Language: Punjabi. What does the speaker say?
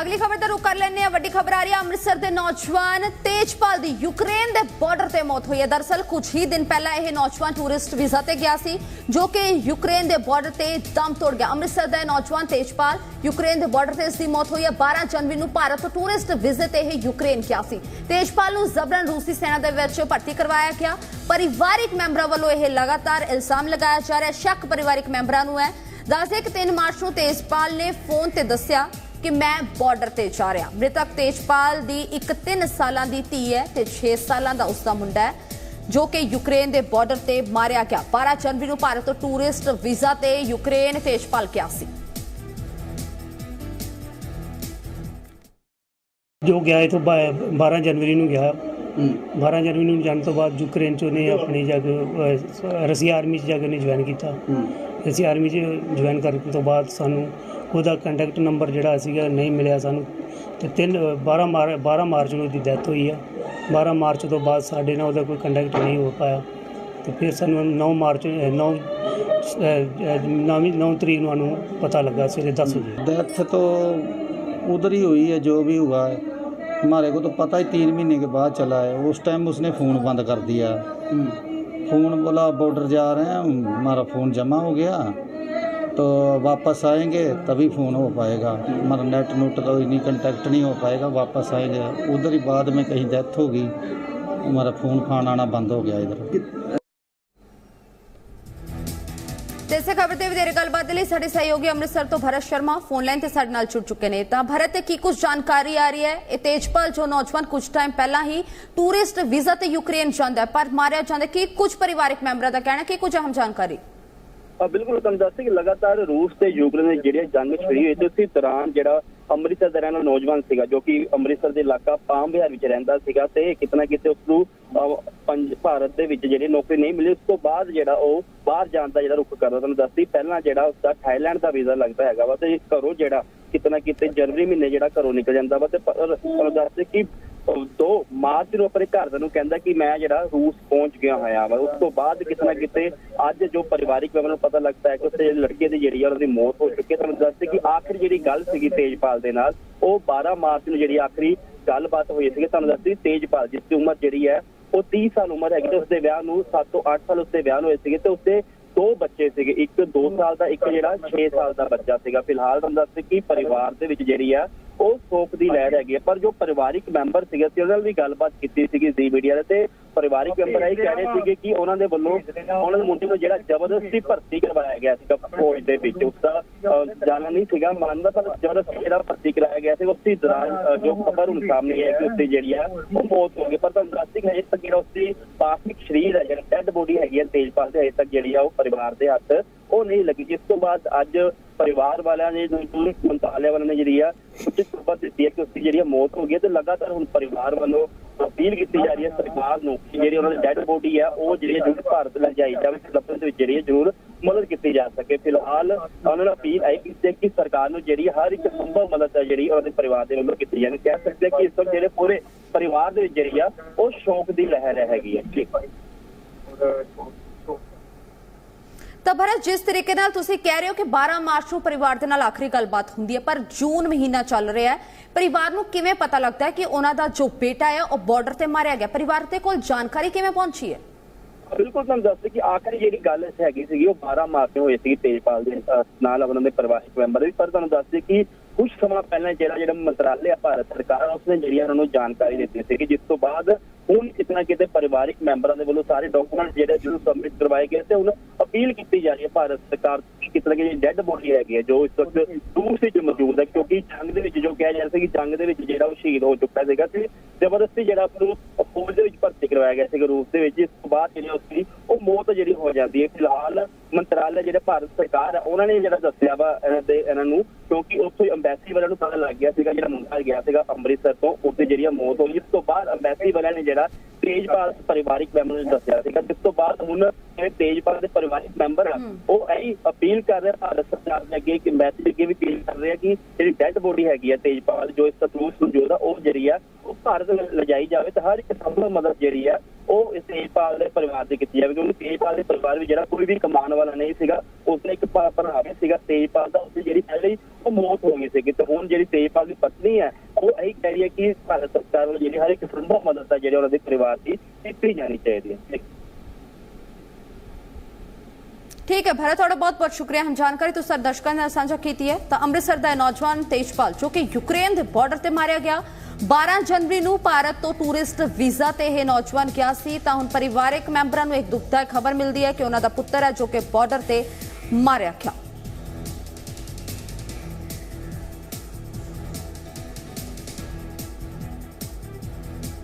ਅਗਲੀ ਖਬਰ ਦਾ ਰੁਕ ਕਰ ਲੈਂਦੇ ਆ ਵੱਡੀ ਖਬਰ ਆ ਰਹੀ ਹੈ, ਅੰਮ੍ਰਿਤਸਰ ਦੇ ਨੌਜਵਾਨ ਤੇਜਪਾਲ ਦੀ ਯੂਕਰੇਨ ਦੇ ਬਾਰਡਰ ਤੇ ਮੌਤ ਹੋਈ ਹੈ। ਦਰਸਲ ਕੁਝ ਹੀ ਦਿਨ ਪਹਿਲਾਂ ਇਹ ਨੌਜਵਾਨ ਟੂਰਿਸਟ ਵੀਜ਼ਾ ਤੇ ਗਿਆ ਸੀ, ਜੋ ਕਿ ਯੂਕਰੇਨ ਦੇ ਬਾਰਡਰ ਤੇ ਦਮ ਤੋੜ ਗਿਆ। ਅੰਮ੍ਰਿਤਸਰ ਦਾ ਨੌਜਵਾਨ ਤੇਜਪਾਲ ਯੂਕਰੇਨ ਦੇ ਬਾਰਡਰ ਤੇ ਇਸ ਦੀ ਮੌਤ ਹੋਈ ਹੈ। 12 ਜਨਵਰੀ ਨੂੰ ਭਾਰਤ ਤੋਂ ਟੂਰਿਸਟ ਵੀਜ਼ੇ ਤੇ ਇਹ ਯੂਕਰੇਨ ਗਿਆ ਸੀ। ਤੇਜਪਾਲ ਨੂੰ ਜ਼ਬਰਨ ਰੂਸੀ ਸੈਨਾ ਦੇ ਵਿੱਚ ਭਰਤੀ ਕਰਵਾਇਆ ਗਿਆ। ਪਰਿਵਾਰਿਕ ਮੈਂਬਰਾਂ ਵੱਲੋਂ ਇਹ ਲਗਾਤਾਰ ਇਲਜ਼ਾਮ ਲਗਾਇਆ ਜਾ ਰਿਹਾ ਸ਼ੱਕ ਪਰਿਵਾਰਿਕ ਮੈਂਬਰਾਂ ਨੂੰ ਹੈ। ਦੱਸਦੇ ਕਿ 3 ਮਾਰਚ ਨੂੰ ਤੇਜਪਾਲ ਨੇ ਫੋਨ ਤੇ ਦੱਸਿਆ ਕਿ ਮੈਂ ਬਾਰਡਰ ਤੇ ਜਾ ਰਿਹਾ। ਮ੍ਰਿਤਕ ਤੇਜਪਾਲ ਦੀ ਇੱਕ 3 ਸਾਲਾਂ ਦੀ ਧੀ ਹੈ ਤੇ 6 ਸਾਲਾਂ ਦਾ ਉਸਦਾ ਮੁੰਡਾ ਹੈ ਜੋ ਕਿ ਯੂਕਰੇਨ ਦੇ ਬਾਰਡਰ ਤੇ ਮਾਰਿਆ ਗਿਆ। 12 ਜਨਵਰੀ ਨੂੰ ਭਾਰਤ ਤੋਂ ਟੂਰਿਸਟ ਵੀਜ਼ਾ ਤੇ ਯੂਕਰੇਨ ਤੇਜਪਾਲ ਗਿਆ ਸੀ। ਜੋ ਗਿਆ ਇਹ ਤੋਂ 12 ਜਨਵਰੀ ਨੂੰ ਗਿਆ। 12 ਜਨਵਰੀ ਨੂੰ ਜਾਣ ਤੋਂ ਬਾਅਦ ਯੂਕਰੇਨ ਚ ਉਹਨੇ ਆਪਣੀ ਜਾ ਕੇ ਰਸੀਆ ਆਰਮੀ ਚ ਜਾ ਕੇ ਉਹਨੇ ਜੁਆਇਨ ਕੀਤਾ। ਰਸੀਆ ਆਰਮੀ ਚ ਜੁਆਇਨ ਕਰਨ ਤੋਂ ਬਾਅਦ ਸਾਨੂੰ ਉਹਦਾ ਕੰਟੈਕਟ ਨੰਬਰ ਜਿਹੜਾ ਸੀਗਾ ਨਹੀਂ ਮਿਲਿਆ ਸਾਨੂੰ ਤੇ 3 12 ਮਾਰ 12 ਮਾਰਚ ਨੂੰ ਉਹਦੀ ਡੈਥ ਹੋਈ ਆ 12 ਮਾਰਚ ਤੋਂ ਬਾਅਦ ਸਾਡੇ ਨਾਲ ਉਹਦਾ ਕੋਈ ਕੰਟੈਕਟ ਨਹੀਂ ਹੋ ਪਾਇਆ ਤੇ ਫਿਰ ਸਾਨੂੰ 9 ਮਾਰਚ 9 ਨੌਵੀਂ 9 ਤਰੀਕ ਨੂੰ ਸਾਨੂੰ ਪਤਾ ਲੱਗਾ ਸਵੇਰੇ 10 ਵਜੇ डेथ तो उधर ही हुई है जो भी हुआ है हमारे को तो पता ही तीन महीने के बाद चला है उस टाइम उसने फ़ोन बंद कर दिया फ़ोन बोला बॉर्डर जा रहे हैं हमारा फ़ोन जमा हो गया तो वापस आएंगे तभी फ़ोन हो पाएगा हमारा नेट नोट तो नहीं कंटेक्ट नहीं हो पाएगा वापस आएंगे उधर ही बाद में कहीं डेथ होगी हमारा फ़ोन फान आना बंद हो गया इधर ਤੇ ਇਸੇ ਖਬਰ ਤੇ ਵਧੇਰੇ ਗੱਲਬਾਤ ਦੇ ਲਈ ਸਾਡੇ ਸਹਿਯੋਗੀ ਅੰਮ੍ਰਿਤਸਰ ਤੋਂ ਭਰਤ ਸ਼ਰਮਾ ਫੋਨ ਲਾਈਨ ਤੇ ਸਾਡੇ ਨਾਲ ਜੁੜ ਚੁੱਕੇ ਨੇ ਤਾਂ ਭਰਤ ਤੇ ਕੀ ਕੁਝ ਜਾਣਕਾਰੀ ਆ ਰਹੀ ਹੈ ਇਹ ਤੇਜਪਾਲ ਜੋ ਨੌਜਵਾਨ ਕੁਝ ਟਾਈਮ ਪਹਿਲਾਂ ਹੀ ਟੂਰਿਸਟ ਵੀਜ਼ਾ ਤੇ ਯੂਕਰੇਨ ਜਾਂਦਾ ਹੈ ਪਰ ਮਾਰਿਆ ਜਾਂਦਾ ਹੈ। ਕੀ ਕੁਝ ਪਰਿਵਾਰਕ ਮੈਂਬਰਾਂ ਦਾ ਕਹਿਣਾ ਕਿ ਕੁਝ ਅਹਿਮ ਜਾਣਕਾਰੀ ਆ ਬਿਲਕੁਲ ਤੁਹਾਨੂੰ ਦੱਸ ਕਿ ਲਗਾਤਾਰ ਰੂਸ ਤੇ ਯੂਕਰੇਨ ਦੀ ਜਿਹੜੀ ਜੰਗ ਛਿੜੀ ਹੋਈ ਤੇ ਉਸੇ ਦੌਰਾਨ ਜਿਹੜਾ ਅੰਮ੍ਰਿਤਸਰ ਦਾ ਰਹਿਣ ਵਾਲਾ ਨੌਜਵਾਨ ਸੀਗਾ ਜੋ ਕਿ ਅੰਮ੍ਰਿਤਸਰ ਦੇ ਇਲਾਕਾ ਪਾਮ ਬਿਹਾਰ ਵਿੱਚ ਰਹਿੰਦਾ ਸੀਗਾ ਤੇ ਕਿਤਨਾ ਕਿਤੇ ਉਸ ਨੂੰ ਅਹ, ਪੰਜ ਭਾਰਤ ਦੇ ਵਿੱਚ ਜਿਹੜੀ ਨੌਕਰੀ ਨਹੀਂ ਮਿਲੀ ਉਸ ਤੋਂ ਬਾਅਦ ਜਿਹੜਾ ਉਹ ਬਾਹਰ ਜਾਣ ਦਾ ਜਿਹੜਾ ਰੁਖ ਕਰਦਾ ਤੁਹਾਨੂੰ ਦੱਸਦੀ ਪਹਿਲਾਂ ਜਿਹੜਾ ਉਸਦਾ ਥਾਈਲੈਂਡ ਦਾ ਵੀਜ਼ਾ ਲੱਗਦਾ ਹੈਗਾ ਵਾ ਤੇ ਘਰੋਂ ਜਿਹੜਾ ਕਿਤਨਾ ਕਿਤੇ ਜਨਵਰੀ ਮਹੀਨੇ ਜਿਹੜਾ ਘਰੋਂ ਨਿਕਲ ਜਾਂਦਾ ਵਾ ਤੇ ਤੁਹਾਨੂੰ ਦੱਸਦੇ ਕਿ ਦੋ ਮਾਰਚ ਨੂੰ ਆਪਣੇ ਘਰਦਿਆਂ ਨੂੰ ਕਹਿੰਦਾ ਕਿ ਮੈਂ ਜਿਹੜਾ ਰੂਸ ਪਹੁੰਚ ਗਿਆ ਹੋਇਆ ਵਾ, ਉਸ ਤੋਂ ਬਾਅਦ ਕਿਤੇ ਨਾ ਕਿਤੇ ਅੱਜ ਜੋ ਪਰਿਵਾਰਿਕ ਮੈਂਬਰਾਂ ਨੂੰ ਪਤਾ ਲੱਗਦਾ ਹੈ ਕਿ ਉਸੇ ਲੜਕੇ ਦੀ ਜਿਹੜੀ ਆ ਉਹਨਾਂ ਦੀ ਮੌਤ ਹੋ ਚੁੱਕੀ ਹੈ ਤੁਹਾਨੂੰ ਦੱਸਦੇ ਕਿ ਆਖਰੀ ਜਿਹੜੀ ਗੱਲ ਸੀਗੀ ਤੇਜਪਾਲ ਦੇ ਨਾਲ, ਉਹ 12 ਮਾਰਚ ਨੂੰ ਜਿਹੜੀ ਆਖਰੀ ਗੱਲਬਾਤ ਹੋਈ ਸੀਗੀ, ਤੁਹਾਨੂੰ ਦੱਸਦੀ ਤੇਜਪਾਲ ਜਿਸ ਦੀ ਉਮਰ ਜਿਹੜੀ ਹੈ, ਉਹ 30 ਸਾਲ ਉਮਰ ਹੈਗੀ ਤੇ ਉਸਦੇ ਵਿਆਹ ਨੂੰ 7 ਤੋਂ 8 ਸਾਲ ਉਸਦੇ ਵਿਆਹ ਨੂੰ ਹੋਏ ਸੀਗੇ ਤੇ ਉਸਦੇ ਦੋ ਬੱਚੇ ਸੀਗੇ, ਇੱਕ 2 ਸਾਲ ਦਾ, ਇੱਕ ਜਿਹੜਾ 6 ਸਾਲ ਦਾ ਬੱਚਾ ਸੀਗਾ। ਫਿਲਹਾਲ ਤੁਹਾਨੂੰ ਦੱਸਦੇ ਕਿ ਪਰਿਵਾਰ ਦੇ ਵਿੱਚ ਜਿਹੜੀ ਆ ਉਹ ਸੋਪ ਦੀ ਲਹਿਰ ਹੈਗੀ ਹੈ। ਪਰ ਜੋ ਪਰਿਵਾਰਿਕ ਮੈਂਬਰ ਸੀਗੇ ਸੀ ਉਹਨਾਂ ਨਾਲ ਵੀ ਗੱਲਬਾਤ ਕੀਤੀ ਸੀਗੀ ਜ਼ੀ ਮੀਡੀਆ ਦੇ ਤੇ ਪਰਿਵਾਰਿਕ ਮੈਂਬਰ ਇਹ ਕਹਿ ਰਹੇ ਸੀਗੇ ਕਿ ਉਹਨਾਂ ਦੇ ਵੱਲੋਂ ਉਹਨਾਂ ਦੇ ਮੁੰਡੇ ਨੂੰ ਜਿਹੜਾ ਜ਼ਬਰਦਸਤੀ ਭਰਤੀ ਕਰਵਾਇਆ ਗਿਆ ਸੀਗਾ ਫੌਜ ਦੇ ਵਿੱਚ ਉਸਦਾ ਅਹ, ਜਾਣਾ ਨਹੀਂ ਸੀਗਾ ਮੰਨਦਾ ਪਰ ਜ਼ਬਰਦਸਤੀ ਜਿਹੜਾ ਭਰਤੀ ਕਰਾਇਆ ਗਿਆ ਸੀ ਉਸੇ ਦੌਰਾਨ ਜੋ ਖਬਰ ਹੁਣ ਸਾਹਮਣੇ ਆਈ ਕਿ ਉਸਦੀ ਜਿਹੜੀ ਆ ਉਹ ਮੌਤ ਹੋ ਗਈ। ਪਰ ਤੁਹਾਨੂੰ ਦੱਸ ਕਿ ਹਜੇ ਤੱਕ ਜਿਹੜਾ ਉਸਦੀ ਪਾਸਿਕ ਸਰੀਰ ਹੈ ਜਿਹੜਾ ਡੈਡ ਬੋਡੀ ਹੈਗੀ ਹੈ ਤੇਜਪਾਲ ਦੇ ਹਜੇ ਤੱਕ ਜਿਹੜੀ ਆ ਉਹ ਪਰਿਵਾਰ ਦੇ ਹੱਥ ਉਹ ਨਹੀਂ ਲੱਗੀ। ਜਿਸ ਤੋਂ ਬਾਅਦ ਅੱਜ ਪਰਿਵਾਰ ਵਾਲਿਆਂ ਨੇ ਮੰਤਰਾਲੇ ਵਾਲਿਆਂ ਨੇ ਜਿਹੜੀ ਆ ਉਚਿਤ ਖਬਰ ਦਿੱਤੀ ਹੈ ਕਿ ਉਸਦੀ ਜਿਹੜੀ ਮੌਤ ਹੋ ਗਈ ਹੈ ਤੇ ਲਗਾਤਾਰ ਹੁਣ ਪਰਿਵਾਰ ਵੱਲੋਂ ਅਪੀਲ ਕੀਤੀ ਜਾ ਰਹੀ ਹੈ ਸਰਕਾਰ ਨੂੰ ਕਿ ਜਿਹੜੀ ਉਹਨਾਂ ਦੀ ਡੈਡ ਬੋਡੀ ਹੈ ਉਹ ਜਿਹੜੀ ਹੈ ਜ਼ਰੂਰ ਭਾਰਤ ਲੈ ਜਾਈ ਜਾਵੇ ਲੱਭਣ ਦੇ ਵਿੱਚ ਜਿਹੜੀ ਜ਼ਰੂਰ ਮਦਦ ਕੀਤੀ ਜਾ ਸਕੇ। ਫਿਲਹਾਲ ਉਹਨਾਂ ਨੂੰ ਅਪੀਲ ਆਈ ਕੀਤੀ ਹੈ ਕਿ ਸਰਕਾਰ ਨੂੰ ਜਿਹੜੀ ਹਰ ਇੱਕ ਸੰਭਵ ਮਦਦ ਹੈ ਜਿਹੜੀ ਉਹਨਾਂ ਦੇ ਪਰਿਵਾਰ ਦੇ ਵੱਲੋਂ ਕੀਤੀ ਜਾਣੀ ਕਹਿ ਸਕਦੇ ਹਾਂ ਕਿ ਇਸ ਵਕਤ ਜਿਹੜੇ ਪੂਰੇ ਪਰਿਵਾਰ ਦੇ ਵਿੱਚ ਜਿਹੜੀ ਆ, ਉਹ ਸ਼ੌਕ ਦੀ ਲਹਿਰ ਹੈਗੀ ਹੈ। ਠੀਕ। ਤਾਂ ਭਰਤ, ਜਿਸ ਤਰੀਕੇ ਨਾਲ ਤੁਸੀਂ ਕਹਿ ਰਹੇ ਹੋ ਕਿ 12 ਮਾਰਚ ਨੂੰ ਪਰਿਵਾਰ ਦੇ ਨਾਲ ਆਖਰੀ ਗੱਲਬਾਤ ਹੁੰਦੀ ਹੈ, ਪਰ ਜੂਨ ਮਹੀਨਾ ਚੱਲ ਰਿਹਾ ਹੈ। ਪਰਿਵਾਰ ਨੂੰ ਕਿਵੇਂ ਪਤਾ ਲੱਗਦਾ ਹੈ ਕਿ ਉਹਨਾਂ ਦਾ ਜੋ ਬੇਟਾ ਹੈ, ਉਹ ਬਾਰਡਰ ਤੇ ਮਾਰਿਆ ਗਿਆ? ਪਰਿਵਾਰ ਦੇ ਕੋਲ ਜਾਣਕਾਰੀ ਕਿਵੇਂ ਪਹੁੰਚੀ ਹੈ? ਬਿਲਕੁਲ ਤੁਹਾਨੂੰ ਦੱਸਦੇ ਕਿ ਆਖਰੀ ਜਿਹੜੀ ਗੱਲ ਹੈਗੀ ਸੀਗੀ, ਉਹ 12 ਮਾਰਚ ਨੂੰ ਹੋਈ ਸੀ ਤੇਜਪਾਲ ਦੇ ਨਾਲ ਉਹਨਾਂ ਦੇ ਪਰਿਵਾਰਕ ਮੈਂਬਰ ਵੀ। ਪਰ ਤੁਹਾਨੂੰ ਦੱਸਦੇ ਕਿ ਕੁਝ ਸਮਾਂ ਪਹਿਲਾਂ ਜਿਹੜਾ ਜਿਹੜਾ ਮੰਤਰਾਲੇ ਆ ਭਾਰਤ ਸਰਕਾਰ, ਉਸਨੇ ਜਿਹੜੀ ਉਹਨਾਂ ਨੂੰ ਜਾਣਕਾਰੀ ਦਿੱਤੀ ਸੀ ਕਿ ਜਿਸ ਤੋਂ ਬਾਅਦ ਹੁਣ ਕਿਤਨਾ ਕਿਤੇ ਪਰਿਵਾਰਕ ਮੈਂਬਰਾਂ ਦੇ ਵੱਲੋਂ ਸਾਰੇ ਡਾਕੂਮੈਂਟ ਜਿਹੜੇ ਜਿਹਨੂੰ ਸਬਮਿਟ ਕਰਵਾਏ ਗਏ ਤੇ ਹੁਣ ਅਪੀਲ ਕੀਤੀ ਜਾ ਰਹੀ ਹੈ ਭਾਰਤ ਸਰਕਾਰ ਤੋਂ ਕਿ ਕਿਤਨਾ ਕਿ ਡੈੱਡ ਬੋਡੀ ਹੈਗੀ ਹੈ ਜੋ ਇਸ ਵਕਤ ਰੂਸ ਵਿੱਚ ਮੌਜੂਦ ਹੈ ਕਿਉਂਕਿ ਜੰਗ ਦੇ ਵਿੱਚ ਜੋ ਕਿਹਾ ਜਾ ਰਿਹਾ ਸੀ ਕਿ ਜੰਗ ਦੇ ਵਿੱਚ ਜਿਹੜਾ ਉਹ ਸ਼ਹੀਦ ਹੋ ਚੁੱਕਾ ਸੀਗਾ ਤੇ ਜ਼ਬਰਦਸਤੀ ਜਿਹੜਾ ਉਹਨੂੰ ਫੌਜ ਦੇ ਵਿੱਚ ਭਰਤੀ ਕਰਵਾਇਆ ਗਿਆ ਸੀਗਾ ਰੂਸ ਦੇ ਵਿੱਚ ਇਸ ਤੋਂ ਬਾਅਦ ਜਿਹੜੀ ਉਸਦੀ ਉਹ ਮੌਤ ਜਿਹੜੀ ਹੋ ਜਾਂਦੀ ਹੈ ਫਿਲਹਾਲ ਮੰਤਰਾਲੇ ਜਿਹੜੇ ਭਾਰਤ ਸਰਕਾਰ ਹੈ ਉਹਨਾਂ ਨੇ ਜਿਹੜਾ ਦੱਸਿਆ ਵਾ ਇਹਨਾਂ ਦੇ ਇਹਨਾਂ ਨੂੰ ਕਿਉਂਕਿ ਉੱਥੋਂ ਅੰਬੈਸੀ ਵਾਲਿਆਂ ਨੂੰ ਪਤਾ ਲੱਗ ਗਿਆ ਸੀਗਾ ਜਿਹੜਾ ਮੁੰਡਾ ਗਿਆ ਸੀਗਾ ਅੰਮ੍ਰਿਤਸਰ ਤੋਂ ਉੱਥੇ ਜਿਹੜੀ ਮੌਤ ਹੋਈ ਇਸ ਤੋਂ ਬਾਅਦ ਅੰਬੈਸੀ ਵਾਲਿਆਂ ਨੇ ਜਿਹੜਾ ਤੇਜਪਾਲ ਪਰਿਵਾਰਿਕ ਮੈਂਬਰ ਨੂੰ ਦੱਸਿਆ ਸੀਗਾ। ਜਿਸ ਤੋਂ ਬਾਅਦ ਹੁਣ ਜਿਹੜੇ ਤੇਜਪਾਲ ਦੇ ਪਰਿਵਾਰਿਕ ਮੈਂਬਰ ਆ ਉਹ ਇਹੀ ਅਪੀਲ ਕਰ ਰਹੇ ਭਾਰਤ ਸਰਕਾਰ ਦੇ ਅੱਗੇ ਕਿ ਮੈਸੇਜ ਅੱਗੇ ਵੀ ਅਪੀਲ ਕਰ ਰਹੇ ਆ ਕਿ ਜਿਹੜੀ ਡੈਡ ਬੋਡੀ ਹੈਗੀ ਆ ਤੇਜਪਾਲ ਜੋ ਇਸ ਤਤੂਸ ਮੌਜੂਦ ਆ ਉਹ ਜਿਹੜੀ ਆ ਉਹ ਭਾਰਤ ਲ- ਲਿਜਾਈ ਜਾਵੇ ਤਾਂ ਹਰ ਇੱਕ ਸੰਭਵ ਮਦਦ ਜਿਹੜੀ ਹੈ ਉਹ ਇਸ ਤੇਜਪਾਲ ਦੇ ਪਰਿਵਾਰ ਦੀ ਕੀਤੀ ਜਾਵੇ ਕਿਉਂਕਿ ਤੇਜਪਾਲ ਦੇ ਪਰਿਵਾਰ ਵਿੱਚ ਜਿਹੜਾ ਕੋਈ ਵੀ ਕਮਾਉਣ ਵਾਲਾ ਨਹੀਂ ਸੀਗਾ, ਉਸਨੇ ਇੱਕ ਭਰਾ ਵੀ ਸੀਗਾ, ਤੇਜਪਾਲ ਦਾ ਉਸਦੀ ਜਿਹੜੀ ਪਹਿਲੇ ਹੀ ਉਹ ਮੌਤ ਹੋ ਗਈ ਸੀਗੀ। ਤੇ ਹੁਣ ਜਿਹੜੀ ਤੇਜਪਾਲ ਦੀ ਪਤਨੀ ਹੈ, ਉਹ ਇਹੀ ਕਹਿ ਰਹੀ ਹੈ ਕਿ ਭਾਰਤ ਸਰਕਾਰ ਵੱਲੋਂ ਜਿਹੜੀ ਹਰ ਇੱਕ ਸੰਭਵ ਮਦਦ ਹੈ ਜਿਹੜੀ ਉਹਨਾਂ ਦੇ ਪਰਿਵਾਰ ਦੀ ਕੀਤੀ ਜਾਣੀ ਚਾਹੀਦੀ ਹੈ। ਠੀਕ। ਹੈ ਭਰਤ ਤੁਹਾਡਾ ਬਹੁਤ ਬਹੁਤ ਸ਼ੁਕਰੀਆ। ਹਮ ਜਾਣਕਾਰੀ ਤੁਸੀਂ ਸਾਡੇ ਦਰਸ਼ਕਾਂ ਨਾਲ ਸਾਂਝਾ ਕੀਤੀ ਹੈ। ਤਾਂ ਅੰਮ੍ਰਿਤਸਰ ਦਾ ਨੌਜਵਾਨ ਤੇਜਪਾਲ, ਜੋ ਕਿ ਯੂਕਰੇਨ ਦੇ ਬਾਰਡਰ ਤੇ ਮਾਰਿਆ ਗਿਆ 12 ਜਨਵਰੀ ਨੂੰ ਭਾਰਤ ਤੋਂ ਟੂਰਿਸਟ ਵੀਜ਼ਾ ਤੇ ਇਹ ਨੌਜਵਾਨ ਗਿਆ ਸੀ, ਤਾਂ ਹੁਣ ਪਰਿਵਾਰਕ ਮੈਂਬਰਾਂ ਨੂੰ ਇੱਕ ਦੁਖਦਾਇਕ ਖਬਰ ਮਿਲਦੀ ਹੈ ਕਿ ਉਹਨਾਂ ਦਾ ਪੁੱਤਰ ਹੈ ਜੋ ਕਿ ਬਾਰਡਰ ਤੇ ਮਾਰਿਆ ਗਿਆ।